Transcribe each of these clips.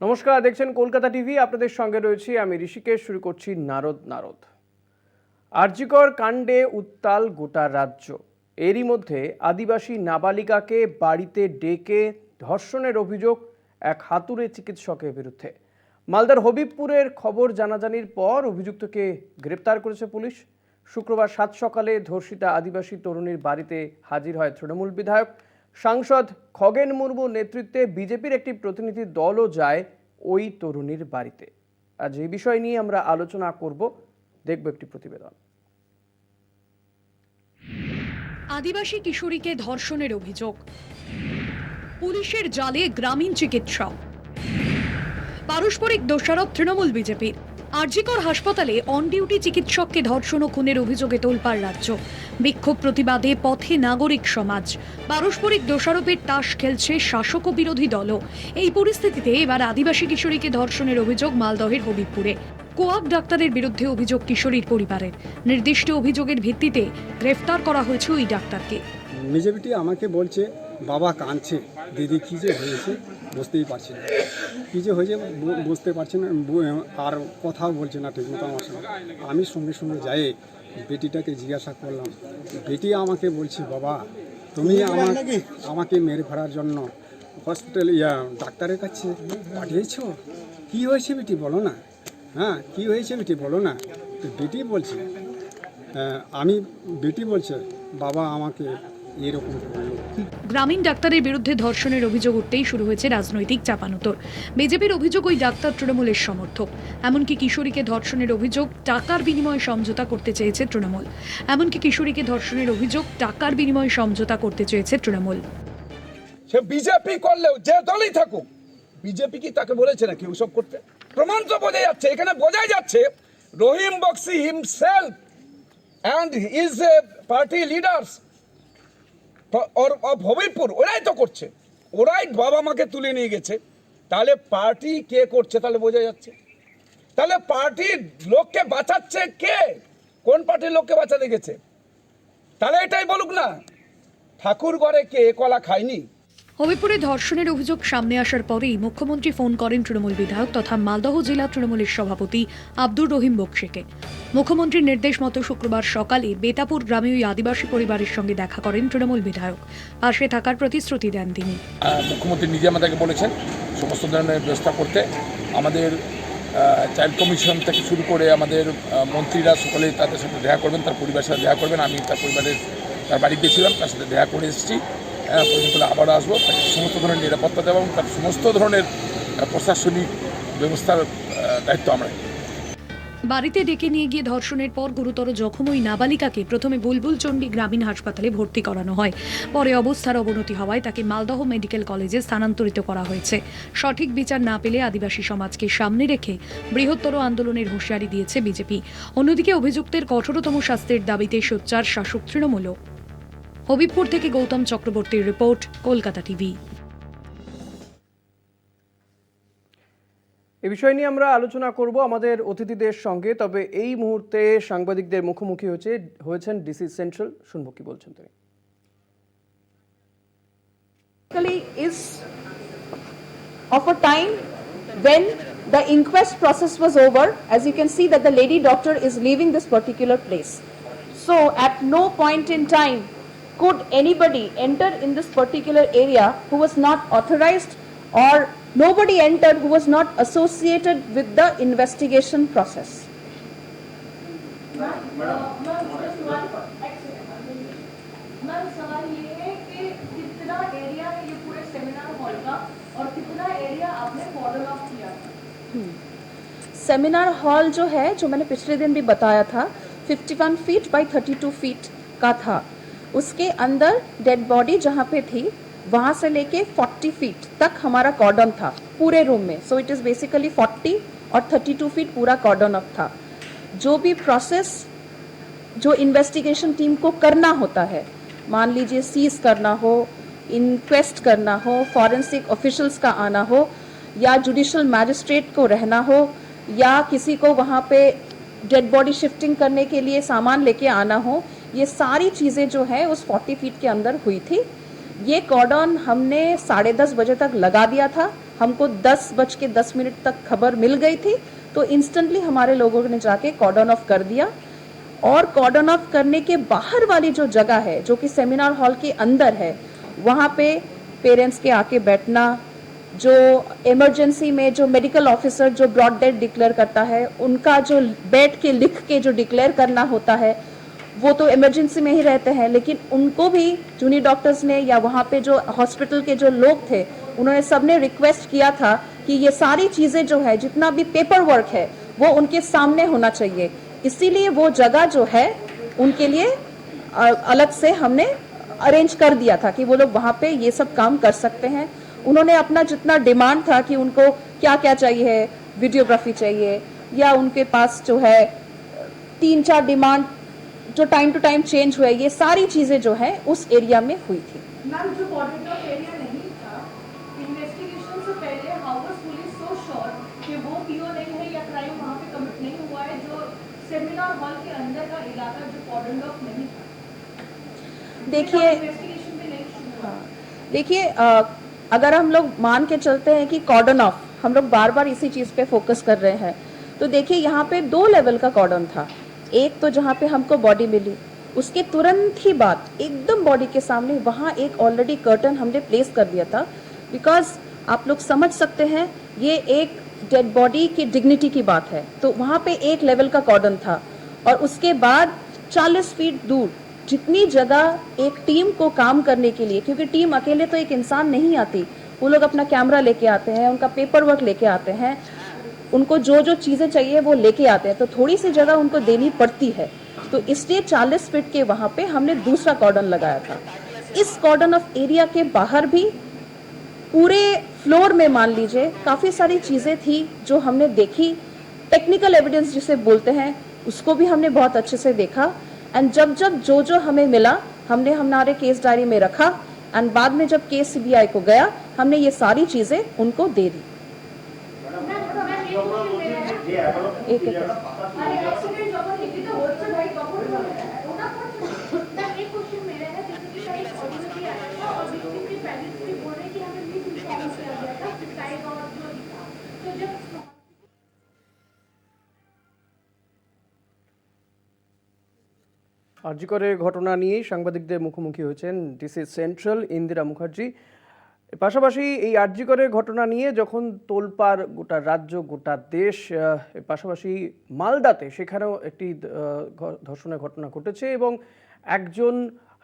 নমস্কার, দেখছেন কলকাতা টিভি, আপনাদের সঙ্গে রয়েছি আমি ঋষিকেশ, শুরু করছি নারদ নারদ। আরজিকর কাণ্ডে উত্তাল গোটা রাজ্য। এরই মধ্যে আদিবাসী নাবালিকাকে বাড়িতে ডেকে ধর্ষণের অভিযোগ এক হাতুড়ে চিকিৎসকের বিরুদ্ধে। মালদার হবিবপুরের খবর জানাজানির পর অভিযুক্তকে গ্রেপ্তার করেছে পুলিশ। শুক্রবার সাত সকালে ধর্ষিতা আদিবাসী তরুণীর বাড়িতে হাজির হয় তৃণমূল বিধায়ক। সাংসদ খগেন মুর্মুর নেতৃত্বে বিজেপির একটি প্রতিনিধি দলও যায় ওই তরুণীর বাড়িতে। আজ এই বিষয় নিয়ে আমরা আলোচনা করব। দেখব একটি প্রতিবেদন। আদিবাসী কিশোরীকে ধর্ষণের অভিযোগ। পুলিশের জালে গ্রামীণ চিকিৎসক। পারস্পরিক দোষারোপ তৃণমূল বিজেপির। আরজিকর হাসপাতালে অন ডিউটি চিকিৎসককে ধর্ষণ ও খুনের অভিযোগে তোলপাড় রাজ্য। বিক্ষোভ প্রতিবাদে পথে নাগরিক সমাজ। পারস্পরিক দোষারোপের তাস খেলছে শাসক ও বিরোধী দলও। এই পরিস্থিতিতে এবার আদিবাসী কিশোরীকে ধর্ষণের অভিযোগ মালদহের হবিবপুরে। কোয়াক ডাক্তারের বিরুদ্ধে অভিযোগ কিশোরীর পরিবারের। নির্দিষ্ট অভিযোগের ভিত্তিতে গ্রেফতার করা হয়েছে ওই ডাক্তারকে। মেজরিটি আমাকে বলছে বাবা কাঁদছে। দিদি কী যে হয়েছে বুঝতেই পারছি না। কী যে হয়েছে বুঝতে পারছি না। আর কথাও বলছে না ঠিকমতো আমার সঙ্গে। আমি সঙ্গে সঙ্গে যাই বেটিটাকে জিজ্ঞাসা করলাম বেটি আমাকে বলছি বাবা তুমি আমার আমাকে মেরে ফেলার জন্য হসপিটাল ইয়া ডাক্তারের কাছে পাঠিয়েছো? কী হয়েছে বেটি বলো না। হ্যাঁ কী হয়েছে বেটি বলো না। তো বেটি বলছে আহ, আমি বেটি বলছে বাবা আমাকে এরকম করল গ্রামীণ ডাক্তারের বিরুদ্ধে ধর্ষণের অভিযোগ উঠতেই শুরু হয়েছে রাজনৈতিক চাপানোতর। বিজেপির অভিযোগ ওই ডাক্তার তৃণমূলের সমর্থক। এমনকি কিশোরীকে ধর্ষণের অভিযোগ টাকার বিনিময়ে সমঝোতা করতে চেয়েছে তৃণমূল। এমনকি কিশোরীকে ধর্ষণের অভিযোগ টাকার বিনিময়ে সমঝোতা করতে চেয়েছে তৃণমূল। সে বিজেপি করলেও যে দলই থাকুক বিজেপি কি তাকে বলেছে নাকি ওসব করতে? প্রমাণ তো বোঝা যাচ্ছে এখানে বোঝাই যাচ্ছে Rahim Bakshi himself and is a party leaders Habipur ওরাই তো করছে। ওরাই বাবা মাকে তুলে নিয়ে গেছে। তাহলে পার্টি কে করছে তাহলে বোঝা যাচ্ছে। তাহলে পার্টির লোককে বাঁচাচ্ছে কে? কোন পার্টির লোককে বাঁচাতে গেছে? তাহলে এটাই বলুক না। ঠাকুর ঘরে কে কলা খায়নি? হবিপুরে ধর্ষণের অভিযোগ সামনে আসার পরেই মুখ্যমন্ত্রী ফোন করেন তৃণমূল বিধায়ক তথা মালদহ জেলা তৃণমূলের সভাপতি আব্দুর রহিম বক্সিকে। মুখ্যমন্ত্রীর নির্দেশ মতো শুক্রবার সকালে বেতাপুর গ্রামে ওই আদিবাসী পরিবারের সঙ্গে দেখা করেন তৃণমূল বিধায়ক। পাশে থাকার প্রতিশ্রুতি দেন তিনি। মুখ্যমন্ত্রী নিজে আমাদেরকে বলেছেন, সমস্ত ধরনের ব্যবস্থা করতে। আমাদের চাইল্ড কমিশন থেকে শুরু করে আমাদের মন্ত্রীরা সকলে তাদের সাথে দেখা করবেন, তার পরিবারের সাথে দেখা করবেন। আমি তার পরিবারের, তার বাড়িতে ছিলাম, তার সাথে দেখা করে এসেছি। পর্যন্ত আবারও আসব। তাকে সমস্ত ধরনের নিরাপত্তা দেওয়া এবং তার সমস্ত ধরনের প্রশাসনিক ব্যবস্থার দায়িত্ব আমরা বাড়িতে ডেকে নিয়ে গিয়ে ধর্ষণের পর গুরুতর জখম ওই নাবালিকাকে প্রথমে বুলবুল চণ্ডী গ্রামীণ হাসপাতালে ভর্তি করানো হয়। পরে অবস্থার অবনতি হওয়ায় তাকে মালদহ মেডিকেল কলেজে স্থানান্তরিত করা হয়েছে। সঠিক বিচার না পেলে আদিবাসী সমাজকে সামনে রেখে বৃহত্তর আন্দোলনের হুঁশিয়ারি দিয়েছে বিজেপি। অন্যদিকে অভিযুক্তের কঠোরতম শাস্তির দাবিতে সোচ্চার শাসক তৃণমূলও। হবিবপুর থেকে গৌতম চক্রবর্তীর রিপোর্ট কলকাতা টিভি এ বিষয় নিয়ে আমরা আলোচনা করব আমাদের অতিথিদের সঙ্গে তবে এই মুহূর্তে সাংবাদিকদের মুখোমুখি হয়েছে হয়েছেন ডিসি সেন্ট্রাল শুনব কি বলছেন তিনি is of a time when the inquest process was over as you can see that the lady doctor is leaving this particular place so at no point in time could anybody enter in this particular area who was not authorized or nobody entered who was not associated with the investigation process है है seminar hall जो है जो मैंने पिछले दिन भी बताया था 51 फीट बाय 32 फीट का था उसके अंदर डेड बॉडी जहाँ पे थी, वहाँ से लेके 40 फीट तक हमारा कॉर्डन था, पूरे रूम में। सो इट इज़ बेसिकली 40 और 32 फीट पूरा कॉर्डन अप था। जो भी प्रोसेस जो इन्वेस्टिगेशन टीम को करना होता है, मान लीजिए सीज करना हो इंक्वेस्ट करना हो फॉरेंसिक ऑफिशल्स का आना हो, या जुडिशल मैजिस्ट्रेट को रहना हो, या किसी को वहाँ पे डेड बॉडी शिफ्टिंग करने के लिए सामान लेके आना हो ये सारी चीज़ें जो है उस 40 फीट के अंदर हुई थी। ये कॉर्डन हमने साढ़े दस बजे तक लगा दिया था। हमको दस बज के दस मिनट तक खबर मिल गई थी। तो इंस्टेंटली हमारे लोगों ने जाके कॉर्डन ऑफ़ कर दिया। और कॉर्डन ऑफ़ करने के बाहर वाली जो जगह है, जो कि सेमिनार हॉल के अंदर है, वहाँ पे पेरेंट्स के आके बैठना, जो इमरजेंसी में जो मेडिकल ऑफिसर जो ब्रॉड डेड डिक्लेयर करता है, उनका जो बैठ के लिख के जो डिक्लेयर करना होता है वो तो इमरजेंसी में ही रहते हैं, लेकिन उनको भी जूनियर डॉक्टर्स ने या वहाँ पे जो हॉस्पिटल के जो लोग थे, उन्होंने सबने रिक्वेस्ट किया था कि ये सारी चीज़ें जो है, जितना भी पेपर वर्क है, वो उनके सामने होना चाहिए। इसीलिए वो जगह जो है, उनके लिए अलग से हमने अरेंज कर दिया था कि वो लोग वहाँ पे ये सब काम कर सकते हैं। उन्होंने अपना जितना डिमांड था कि उनको क्या क्या चाहिए वीडियोग्राफी चाहिए, या उनके पास जो है, तीन चार डिमांड जो टाइम टू टाइम चेंज हुआ ये सारी चीज़ें जो है उस एरिया में हुई थी। देखिए हाँ। देखिए अगर हम लोग मान के चलते हैं कि कॉर्डन ऑफ़ हम लोग बार बार इसी चीज़ पे फोकस कर रहे हैं तो देखिए यहाँ पे दो लेवल का कॉर्डन था। एक तो जहाँ पे हमको बॉडी मिली, उसके तुरंत ही बाद एकदम बॉडी के सामने वहाँ एक ऑलरेडी कर्टन हमने प्लेस कर दिया था बिकॉज़ आप लोग समझ सकते हैं, ये एक डेड बॉडी की डिग्निटी की बात है। तो वहाँ पे एक लेवल का कॉर्डन था, और उसके बाद 40 फीट दूर जितनी जगह एक टीम को काम करने के लिए, क्योंकि टीम अकेले तो एक इंसान नहीं आती, वो लोग अपना कैमरा लेके आते हैं, उनका पेपर वर्क लेके आते हैं उनको जो जो चीज़ें चाहिए वो लेके आते हैं। तो थोड़ी सी जगह उनको देनी पड़ती है। तो इसलिए 40 फीट के वहाँ पे हमने दूसरा कॉर्डन लगाया था। इस कॉर्डन ऑफ़ एरिया के बाहर भी पूरे फ्लोर में मान लीजिए काफ़ी सारी चीज़ें थी जो हमने देखी। टेक्निकल एविडेंस जिसे बोलते हैं, उसको भी हमने बहुत अच्छे से देखा। एंड जब जब जो जो हमें मिला, हमने हमारे केस डायरी में रखा। एंड बाद में जब केस सीबीआई को गया, हमने ये सारी चीज़ें उनको दे दी। একে আর্যিকরের ঘটনা নিয়েই সাংবাদিকদের মুখোমুখি হয়েছেন ডিসি সেন্ট্রাল ইন্দিরা মুখার্জি। পাশাপাশি এই আরজিকরের ঘটনা নিয়ে যখন তোলপাড় গোটা রাজ্য, গোটা দেশ পাশাপাশি মালদাতে সেখানেও একটি ধর্ষণের ঘটনা ঘটেছে এবং একজন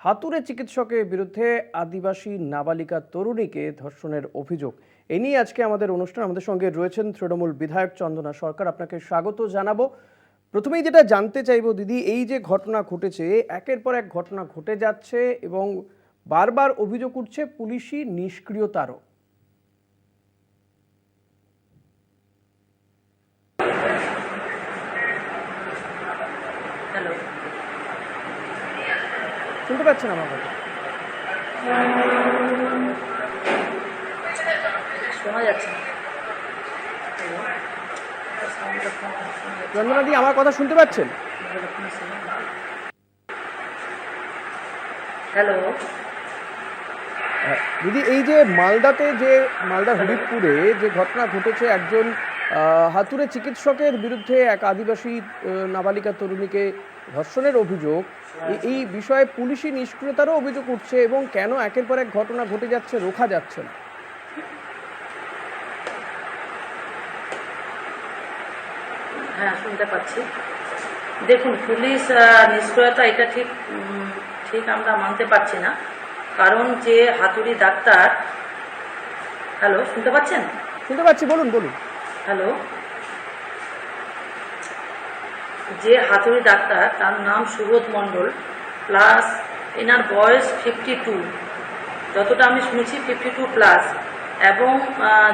হাতুড়ে চিকিৎসকের বিরুদ্ধে আদিবাসী নাবালিকা তরুণীকে ধর্ষণের অভিযোগ। এ নিয়ে আজকে আমাদের অনুষ্ঠান, আমাদের সঙ্গে রয়েছেন তৃণমূল বিধায়ক চন্দনা সরকার। আপনাকে স্বাগত জানাব। প্রথমেই যেটা জানতে চাইব দিদি, এই যে ঘটনা ঘটেছে, একের পর এক ঘটনা ঘটে যাচ্ছে এবং বারবার অভিযোগ উঠছে পুলিশি নিষ্ক্রিয়তারও। শুনতে পাচ্ছেন আমার কথা? চন্দনাদি আমার কথা শুনতে পাচ্ছেন? হ্যালো। হ্যাঁ, দিদি, এই যে মালদাতে যে, মালদা হবিবপুরে যে ঘটনা ঘটেছে, একজন হাতুড়ে চিকিৎসকের বিরুদ্ধে এক আদিবাসী নাবালিকা তরুণীকে ধর্ষণের অভিযোগ এই- বিষয়ে পুলিশি নিষ্ক্রিয়তারও অভিযোগ উঠছে এবং কেন একের পর এক ঘটনা ঘটে যাচ্ছে, রোখা যাচ্ছে না? হ্যাঁ শুনতে পাচ্ছি। দেখুন, পুলিশ নিষ্ক্রিয়তা এটা ঠিক ঠিক আমরা মানতে পারছি না। কারণ যে হাতুড়ি ডাক্তার। হ্যালো শুনতে পাচ্ছেন? শুনতে পাচ্ছি বলুন বলুন। হ্যালো যে হাতুড়ি ডাক্তার তার নাম সুবোধ মণ্ডল প্লাস এনার বয়স ফিফটি টু যতটা আমি শুনেছি ফিফটি টু প্লাস এবং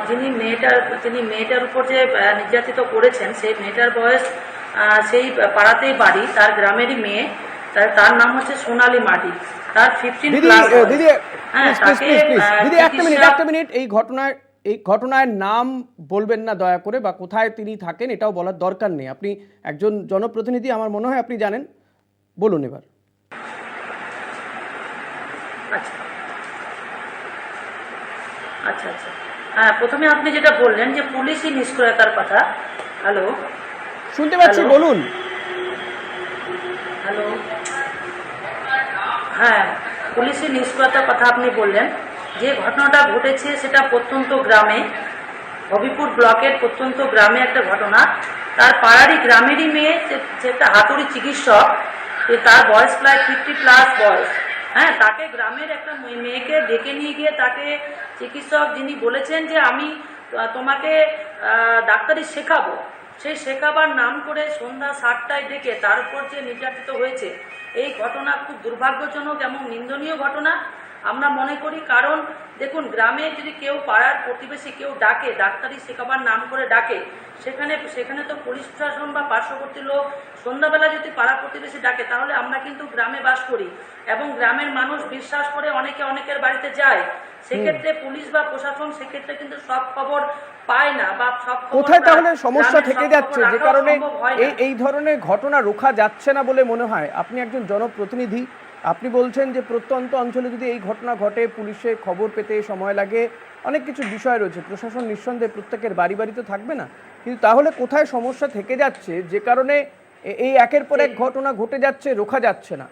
যিনি মেয়েটার তিনি মেয়েটার উপর যে নির্যাতিত করেছেন সেই মেয়েটার বয়স সেই পাড়াতেই বাড়ি তার গ্রামেরই মেয়ে। তার তার নাম হচ্ছে সোনালী মাটি। তার ফিফটিন দিদি প্লাস দিদি প্লিজ প্লিজ তাকে প্লিজ আহ, দিদি একটা মিনিট একটা মিনিট এই ঘটনায় এই ঘটনার নাম বলবেন না দয়া করে বা কোথায় তিনি থাকেন এটাও বলার দরকার নেই। আপনি একজন জনপ্রতিনিধি আমার মনে হয় আপনি জানেন। বলুন এবার। আচ্ছা। আচ্ছা আচ্ছা। হ্যাঁ প্রথমে আপনি যেটা বললেন যে পুলিশই নিষ্ক্রিয়তার কথা। হ্যালো? শুনতে পাচ্ছি বলুন হ্যালো হ্যাঁ পুলিশের নিষ্ক্রিয়তার কথা আপনি বললেন। যে ঘটনাটা ঘটেছে সেটা প্রত্যন্ত গ্রামে, হবিপুর ব্লকের প্রত্যন্ত গ্রামে একটা ঘটনা। তার পাড়ারই গ্রামেরই মেয়ে, যে- একটা হাতুড়ি চিকিৎসক তার বয়স প্রায় ফিফটি প্লাস বয়স। হ্যাঁ তাকে গ্রামের একটা মেয়ে- মেয়েকে ডেকে নিয়ে গিয়ে তাকে চিকিৎসক যিনি বলেছেন যে আমি তোমাকে ডাক্তারি শেখাবো। সেই শেখাবার নাম করে সন্ধ্যা সাতটায় ডেকে তার উপর যে নির্যাতিত হয়েছে এই ঘটনা খুব দুর্ভাগ্যজনক এবং নিন্দনীয় ঘটনা। আমরা মনে করি কারণ দেখুন গ্রামে যদি কেউ পাড়ার প্রতিবেশী কেউ ডাকে ডাক্তারি শেখাবার নাম করে ডাকে সেখানে সেখানে তো পুলিশ প্রশাসন বা পার্শ্ববর্তী লোক সন্ধ্যাবেলা যদি পাড়া প্রতিবেশী ডাকে তাহলে আমরা কিন্তু গ্রামে বাস করি। এবং গ্রামের মানুষ বিশ্বাস করে অনেকে অনেকের বাড়িতে যায়। সেক্ষেত্রে পুলিশ বা প্রশাসন সেক্ষেত্রে কিন্তু সব খবর পায় না বা সব কোথায় তাহলে সমস্যা থেকে যাচ্ছে? যে কারণে। এই এই ধরনের ঘটনা রোখা যাচ্ছে না বলে মনে হয়? আপনি একজন জনপ্রতিনিধি আপনি বলছেন যে প্রত্যন্ত অঞ্চলে যদি এই ঘটনা ঘটে পুলিশে খবর পেতে সময় লাগে অনেক কিছু বিষয় রয়েছে। প্রশাসন নিঃসন্দেহে প্রত্যেকের বাড়ি বাড়িতে থাকবে না। কিন্তু তাহলে কোথায় সমস্যা থেকে যাচ্ছে? যে কারণে এই একের পর এক ঘটনা ঘটে যাচ্ছে রোখা যাচ্ছে না।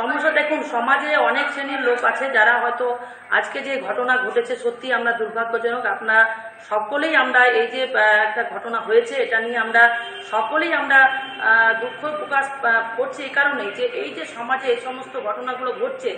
সমস্যা দেখুন, সমাজে অনেক শ্রেণির লোক আছে যারা হয়তো আজকে যে ঘটনা ঘটেছে সত্যি আমরা দুর্ভাগ্যজনক। আপনার সকলেই আমরা এই যে একটা ঘটনা হয়েছে, এটা নিয়ে আমরা সকলেই আমরা দুঃখ প্রকাশ করছি এই কারণেই যে এই যে সমাজে এই সমস্ত ঘটনাগুলো ঘটছে,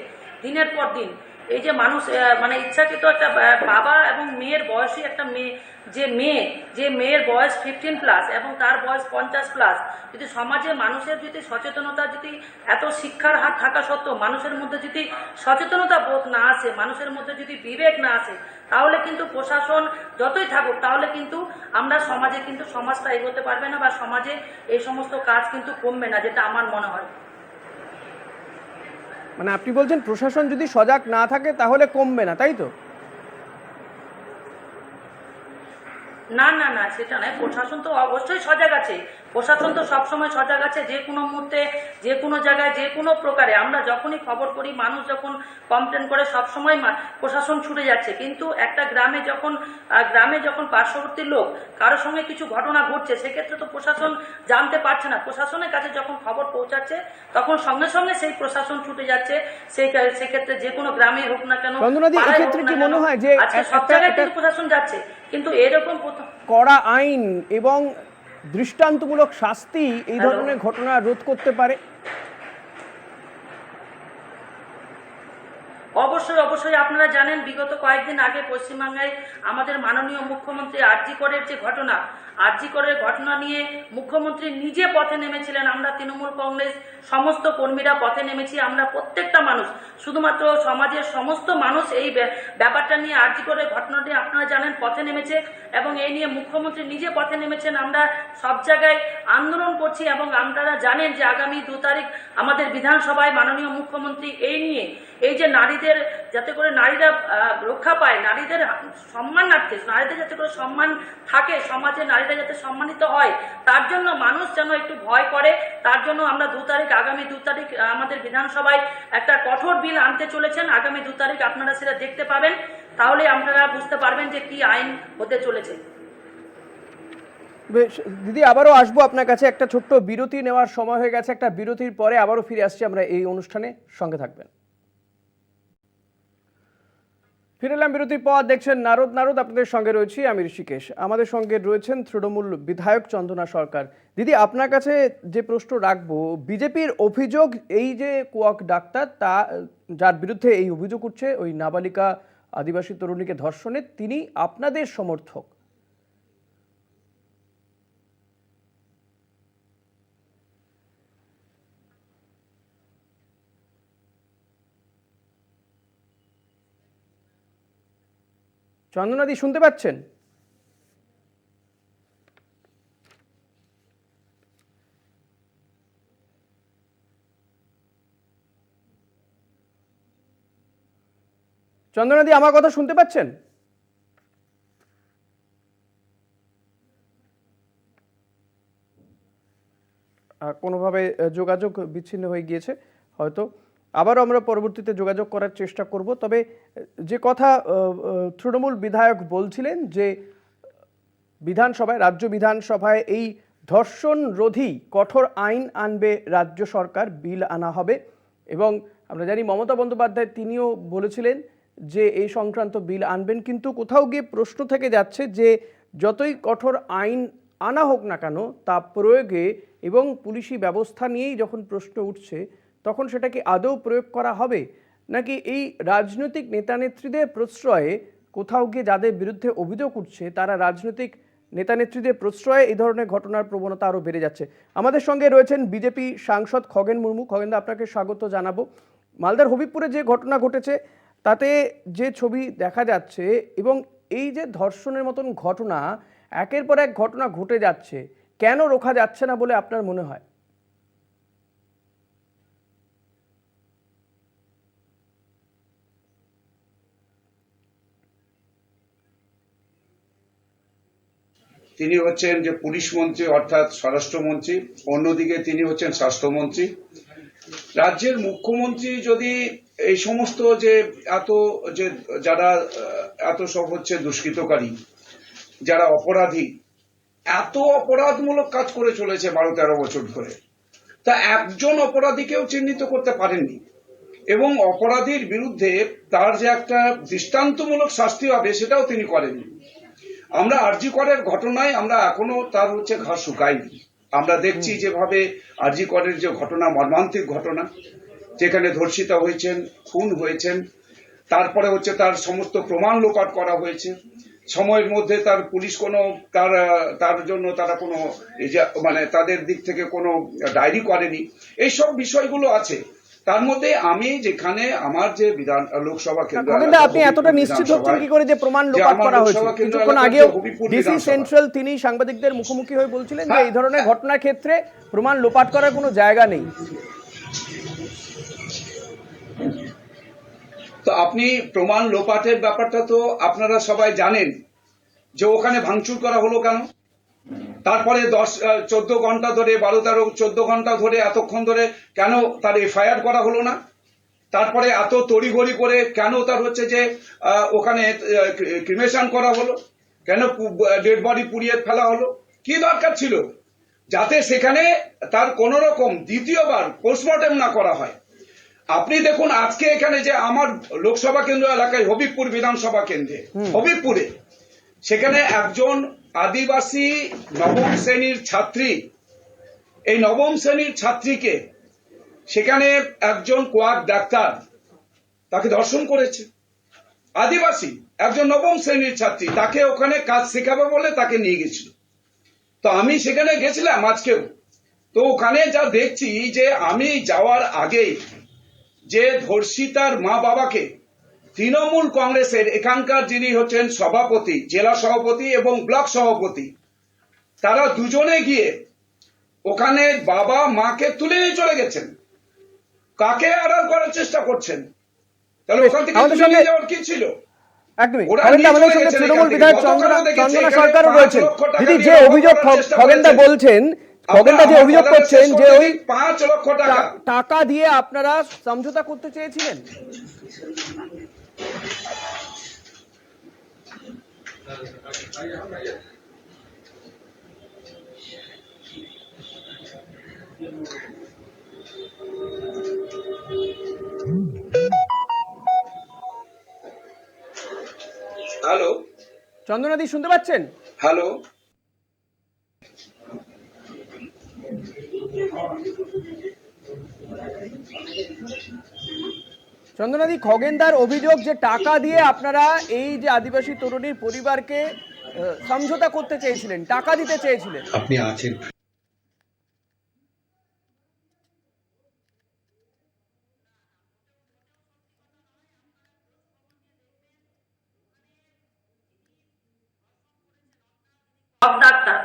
দিনের পর দিন এই যে মানুষ মানে ইচ্ছাকৃত একটা বাবা এবং মেয়ের বয়সী একটা মেয়ে, যে মেয়ে, যে মেয়ের বয়স ফিফটিন প্লাস এবং তার বয়স পঞ্চাশ প্লাস যদি সমাজে মানুষের যদি সচেতনতা যদি এত শিক্ষার হার থাকা সত্ত্বেও মানুষের মধ্যে যদি সচেতনতা বোধ না আসে, মানুষের মধ্যে যদি বিবেক না আসে, তাহলে কিন্তু প্রশাসন যতই থাকুক, তাহলে কিন্তু আমরা সমাজে কিন্তু সমাজটা এগোতে পারবে না বা সমাজে এই সমস্ত কাজ কিন্তু কমবে না, যেটা আমার মনে হয়। মানে আপনি বলছেন প্রশাসন যদি সজাগ না থাকে, তাহলে কমবে না, তাই তো? না না না, সেটা নয়, প্রশাসন তো অবশ্যই সজাগ আছে। প্রশাসন তো সবসময় সজাগ আছে যে কোনো মুহূর্তে যে কোনো জায়গায় যে কোনো প্রকারে। আমরা যখনই খবর করি মানুষ যখন কমপ্লেন করে সবসময় প্রশাসন ছুটে যাচ্ছে। কিন্তু একটা গ্রামে যখন গ্রামে যখন পার্শ্ববর্তী লোক কারোর সঙ্গে কিছু ঘটনা ঘটছে সেক্ষেত্রে তো প্রশাসন জানতে পারছে না। প্রশাসনের কাছে যখন খবর পৌঁছাচ্ছে তখন সঙ্গে সঙ্গে সেই প্রশাসন ছুটে যাচ্ছে। সেই সেক্ষেত্রে যে কোনো গ্রামে হোক না কেন এক্ষেত্রে কি মনে হয় যে আজকে সব জায়গায় কিন্তু প্রশাসন যাচ্ছে। কিন্তু এরকম কড়া আইন এবং দৃষ্টান্তমূলক শাস্তি এই ধরনের ঘটনা রোধ করতে পারে। অবশ্যই অবশ্যই আপনারা জানেন, বিগত কয়েকদিন আগে পশ্চিমবাংলায় আমাদের মাননীয় মুখ্যমন্ত্রী আরজি করের যে ঘটনা, আরজি করের ঘটনা নিয়ে মুখ্যমন্ত্রী নিজে পথে নেমেছিলেন। আমরা তৃণমূল কংগ্রেস, সমস্ত কর্মীরা পথে নেমেছি। আমরা প্রত্যেকটা মানুষ, শুধুমাত্র সমাজের সমস্ত মানুষ এই ব্যা- ব্যাপারটা নিয়ে আরজি করের ঘটনাটি আপনারা জানেন, পথে নেমেছে এবং এই নিয়ে মুখ্যমন্ত্রী নিজে পথে নেমেছেন। আমরা সব জায়গায় আন্দোলন করছি এবং আপনারা জানেন যে আগামী দু তারিখ আমাদের বিধানসভায় মাননীয় মুখ্যমন্ত্রী এই নিয়ে এই যে নারীদের যাতে করে নারীরা রক্ষা পায়, নারীদের সম্মানার্থে নারীদের যাতে করে সম্মান থাকে সমাজে নারীরা যাতে সম্মানিত হয়, তার জন্য মানুষ যেন একটু ভয় করে, তার জন্য আমরা দু তারিখ, আগামী দু তারিখ আমাদের বিধানসভায় একটা কঠোর বিল আনতে চলেছেন, আগামী দু তারিখ আপনারা সেটা দেখতে পাবেন, তাহলে আপনারা বুঝতে পারবেন যে কি আইন হতে চলেছে। দিদি আবারও আসব আপনার কাছে, একটা ছোট্ট বিরতি নেওয়ার সময় হয়ে গেছে, একটা বিরতির পরে আবারও ফিরে আসছি আমরা এই অনুষ্ঠানে, সঙ্গে থাকবেন। ফিরে এলাম বিরতির পর। দেখছেন নারদ নারদ, আপনাদের সঙ্গে রয়েছি আমি ঋষিকেশ। আমাদের সঙ্গে রয়েছেন তৃণমূল বিধায়ক চন্দনা সরকার। দিদি, আপনার কাছে যে প্রশ্ন রাখব, বিজেপির অভিযোগ, এই যে কুয়াক ডাক্তার, তা, যার বিরুদ্ধে এই অভিযোগ উঠছে, ওই নাবালিকা আদিবাসী তরুণীকে ধর্ষণে তিনি আপনাদের সমর্থক। চন্দনাদি শুনতে পাচ্ছেন? চন্দনাদি আমার কথা শুনতে পাচ্ছেন? কোনোভাবে যোগাযোগ বিচ্ছিন্ন হয়ে গিয়েছে হয়তো। আবারও আমরা পরবর্তীতে যোগাযোগ করার চেষ্টা করব। তবে যে কথা তৃণমূল বিধায়ক বলছিলেন যে, বিধানসভায়, রাজ্য বিধানসভায় এই ধর্ষণ রোধী কঠোর আইন আনবে রাজ্য সরকার, বিল আনা হবে। এবং আমরা জানি, মমতা বন্দ্যোপাধ্যায় তিনিও বলেছিলেন যে, এই সংক্রান্ত বিল আনবেন। কিন্তু কোথাও গিয়ে প্রশ্ন থেকে যাচ্ছে যে, যতই কঠোর আইন আনা হোক না কেন, তা প্রয়োগে এবং পুলিশি ব্যবস্থা নিয়েই যখন প্রশ্ন উঠছে তখন সেটা কি আদৌ প্রয়োগ করা হবে? নাকি এই রাজনৈতিক নেতানেত্রীদের প্রশ্রয়ে কোথাও গিয়ে যাদের বিরুদ্ধে অভিযোগ উঠছে, তারা রাজনৈতিক নেতানেত্রীদের প্রশ্রয়ে এই ধরনের ঘটনার প্রবণতা আরও বেড়ে যাচ্ছে? আমাদের সঙ্গে রয়েছেন বিজেপি সাংসদ খগেন মুর্মু। খগেনদা আপনাকে স্বাগত জানাব। মালদার হবিবপুরে যে ঘটনা ঘটেছে, তাতে যে ছবি দেখা যাচ্ছে এবং এই যে ধর্ষণের মতন ঘটনা, একের পর এক ঘটনা ঘটে যাচ্ছে, কেন রোখা যাচ্ছে না বলে আপনার মনে হয়? তিনি হচ্ছেন যে পুলিশ মন্ত্রী, অর্থাৎ স্বরাষ্ট্রমন্ত্রী অন্যদিকে তিনি হচ্ছেন স্বাস্থ্যমন্ত্রী রাজ্যের মুখ্যমন্ত্রী যদি এই সমস্ত যে এত যে যারা এত সব হচ্ছে দুষ্কৃতকারী, যারা অপরাধী, এত অপরাধমূলক কাজ করে চলেছে বারো তেরো বছর ধরে। তা একজন অপরাধীকেও চিহ্নিত করতে পারেননি। এবং অপরাধীর বিরুদ্ধে তার যে একটা দৃষ্টান্তমূলক শাস্তি হবে সেটাও তিনি করেননি। আমরা আরজি করের ঘটনায় আমরা এখনও তার হচ্ছে ঘাস শুকাইনি। আমরা দেখছি যেভাবে আরজি করের যে ঘটনা মর্মান্তিক ঘটনা যেখানে ধর্ষিতা হয়েছেন খুন হয়েছেন তারপরে হচ্ছে তার সমস্ত প্রমাণ লোপাট করা হয়েছে। সময়ের মধ্যে তার পুলিশ কোনো তার তার জন্য তারা কোনো মানে তাদের দিক থেকে কোনো ডায়েরি করেনি। এইসব বিষয়গুলো আছে। তার মধ্যে আমি যেখানে আমার যে বিধান লোকসভা কেন্দ্র আপনি এতটা নিশ্চিত হচ্ছেন কি করে যে প্রমাণ লোপাট করা হয়েছে? কিছুক্ষণ আগেও ডিসি সেন্ট্রাল তিনি সাংবাদিকদের মুখোমুখি হয়ে বলছিলেন যে হ্যাঁ, এই ধরনের হ্যাঁ। ঘটনার ক্ষেত্রে প্রমাণ লোপাট করার কোনো জায়গা নেই। তো আপনি প্রমাণ লোপাটের ব্যাপারটা তো আপনারা সবাই জানেন যে ওখানে ভাঙচুর করা হলো কেন? তারপরে দশ চোদ্দ ঘণ্টা ধরে বারো তেরো চোদ্দ ঘণ্টা ধরে এতক্ষণ ধরে কেন তার এফআইআর করা হলো না? তারপরে এত তড়িঘড়ি করে কেন তার হচ্ছে যে ওখানে ক্রিমেশন করা হলো? কেন ডেড বডি পুড়িয়ে ফেলা হলো? কি দরকার ছিল? যাতে সেখানে তার কোন রকম দ্বিতীয়বার পোস্টমর্টেম না করা হয়। আপনি দেখুন আজকে এখানে যে আমার লোকসভা কেন্দ্র এলাকায় হবিবপুর বিধানসভা কেন্দ্রে হবিবপুরে সেখানে একজন আদিবাসী নবম শ্রেণির ছাত্রী। এই নবম শ্রেণির ছাত্রীকে সেখানে একজন কোয়াক ডাক্তার তাকে ধর্ষণ করেছে। আদিবাসী একজন নবম শ্রেণির ছাত্রী, তাকে ওখানে কাজ শেখাবে বলে তাকে নিয়ে গেছিল। তো আমি সেখানে গেছিলাম আজকেও। তো ওখানে যা দেখছি যে আমি যাওয়ার আগেই যে ধর্ষিতার মা বাবাকে তৃণমূল কংগ্রেসের এখানকার যিনি হচ্ছেন সভাপতি জেলা সভাপতি এবং ব্লক সভাপতি তারা দুজনে গিয়ে ওখানে বাবা মাকে তুলে নিয়ে চলে গেছেন। কাকে আড়াল করার চেষ্টা করছেন? তাহলে ওখান থেকে তুলে নিয়ে যাওয়ার কি ছিল? তৃণমূল বিধায়ক দেখেছি সরকারও রয়েছেন। দিদি যে অভিযোগ খগেনদা বলছেন খগেনদা যে অভিযোগ করছেন যে ওই পাঁচ লক্ষ টাকা। টাকা দিয়ে আপনারা সমঝোতা করতে চেয়েছিলেন? হ্যালো। চন্দনাদি শুনতে পাচ্ছেন? হ্যালো। চন্দনাদি খগেনদার অভিযোগ যে টাকা দিয়ে আপনারা এই যে আদিবাসী তরুণীর পরিবারকে সমঝোতা করতে চেয়েছিলেন টাকা দিতে চেয়েছিলেন। আপনি আছেন।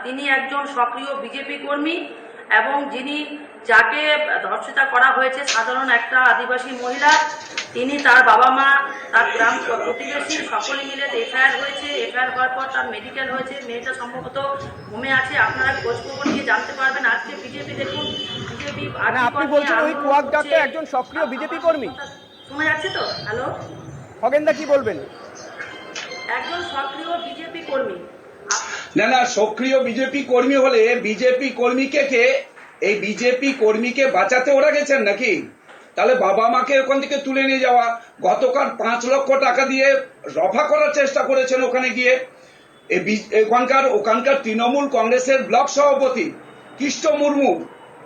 তিনি একজন সক্রিয় বিজেপি কর্মী। এবং যিনি যাকে ধর্ষিতা করা হয়েছে সাধারণ একটা আদিবাসী মহিলা তিনি তার বাবা মা তার গ্রাম প্রতিবেশী সকলে মিলে এফআইআর হয়েছে। এফআইআর হওয়ার পর তার মেডিকেল হয়েছে। মেয়েটা সম্ভবত হোমে আছে। আপনারা খোঁজ খবর নিয়ে জানতে পারবেন। আজকে বিজেপি দেখুন বিজেপি মানে আপনি বলছেন ওই কুয়াক ডাক্তার একজন সক্রিয় বিজেপি কর্মী? শোনা যাচ্ছে তো? হ্যালো? খগেনদা কি বলবেন? একজন সক্রিয় বিজেপি কর্মী। না না, সক্রিয় বিজেপি কর্মী হলে বিজেপি কর্মীকে কে? এই বিজেপি কর্মীকে বাঁচাতে ওরা গেছেন নাকি? তাহলে বাবা মাকে ওখান থেকে তুলে নিয়ে যাওয়া, গতকাল পাঁচ লক্ষ টাকা দিয়ে রফা করার চেষ্টা করেছেন ওখানে গিয়ে। ওখানকার ওখানকার তৃণমূল কংগ্রেসের ব্লক সভাপতি কৃষ্ণ মুর্মু,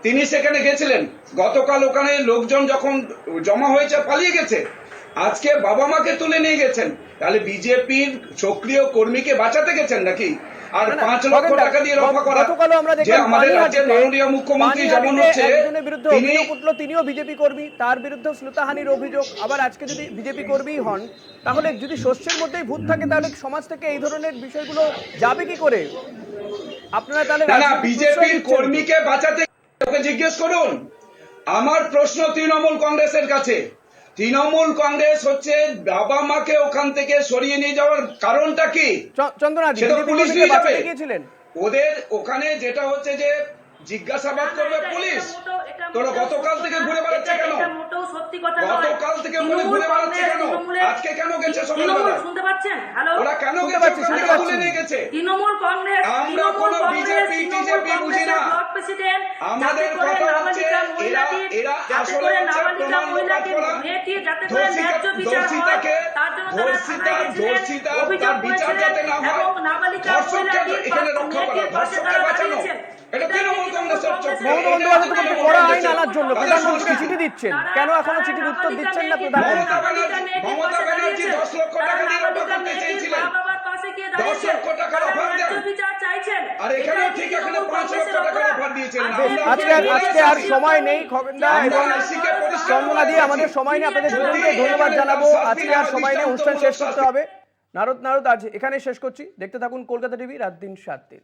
তিনি সেখানে গেছিলেন। গতকাল ওখানে লোকজন যখন জমা হয়েছে, পালিয়ে গেছে, আজকে বাবা মাকে তুলে নিয়ে গেছেন। তাহলে বিজেপির সক্রিয় কর্মীকে বাঁচাতে গেছেন নাকি? আর পাঁচ লক্ষ টাকা দিয়ে রফা করা গতকালও আমরা দেখলাম আমাদের রাজ্যের মাননীয় মুখ্যমন্ত্রী যেমন হচ্ছে একজনের বিরুদ্ধে অভিযোগ উঠল তিনিও বিজেপি কর্মী তার বিরুদ্ধে শ্লুতাহানির অভিযোগ। আবার আজকে যদি বিজেপি কর্মী হন তাহলে যদি শস্যের মধ্যেই ভূত থাকে তাহলে সমাজ থেকে এই ধরনের বিষয়গুলো যাবে কি করে? আপনারা তাহলে বিজেপির কর্মীকে বাঁচাতে জিজ্ঞেস করুন। আমার প্রশ্ন তৃণমূল কংগ্রেসের কাছে। তৃণমূল কংগ্রেস হচ্ছে বাবা মাকে ওখান থেকে সরিয়ে নিয়ে যাওয়ার কারণটা কি চন্দ্রনাথ পুলিশ নিয়ে যাবে। ওদের ওখানে যেটা হচ্ছে যে জিজ্ঞাসাবাদ করবে পুলিশ? তোরা গতকাল থেকে ঘুরে বেড়াচ্ছে কেন। গতকাল থেকে মনে ঘুরে বেড়াচ্ছে কেন? আজকে কেন গেছে সকালবেলা শুনতে পাচ্ছেন? হ্যালো? ওরা কেন গেছে? পাচ্ছি। তুলে নিয়ে গেছে। তৃণমূল কংগ্রেস আমরা কোনো কংগ্রেস, BJP, বুঝি না। কংগ্রেসের ব্লক প্রেসিডেন্ট আমাদের কথা হচ্ছে এরা এরা আসলে হচ্ছে নাবালিকা প্রমাণ মহিলাকে লোপাট করা। যাতে করে ন্যায্য বিচার হয় ধর্ষিতাকে তার জন্য তারা ধর্ষিতা ধর্ষিতা তার বিচার যাতে না হয়। এবং নাবালিকা ধর্ষককে এখানে রক্ষা করা ধর্ষককে বাঁচানো। দাঁড়িয়েছেন। এটা তৃণমূল কংগ্রেসের চক্র মমতা বন্দ্যোপাধ্যায় তো আইন আনার জন্য প্রধানমন্ত্রীকে চিঠি দিচ্ছেন। কেন এখনও চিঠির উত্তর দিচ্ছেন না প্রধানমন্ত্রী মমতা ব্যানার্জি দশ লক্ষ টাকা দিয়ে করতে চেয়েছিলেন দশ লক্ষ টাকার অফার দেন। আর এখানেও ঠিক এখানে পাঁচ লক্ষ টাকার অফার দিয়েছেন আজকে আর আজকে আর সময় নেই খগেনদা। এবং চন্দনা দিয়ে আমাদের সময় নেই আপনাদের দুজনকে ধন্যবাদ জানাব। আজকে আর সময় নেই অনুষ্ঠান শেষ করতে হবে। নারদ নারদ আজ এখানে শেষ করছি। দেখতে থাকুন কলকাতা টিভি রাত দিন সাত দিন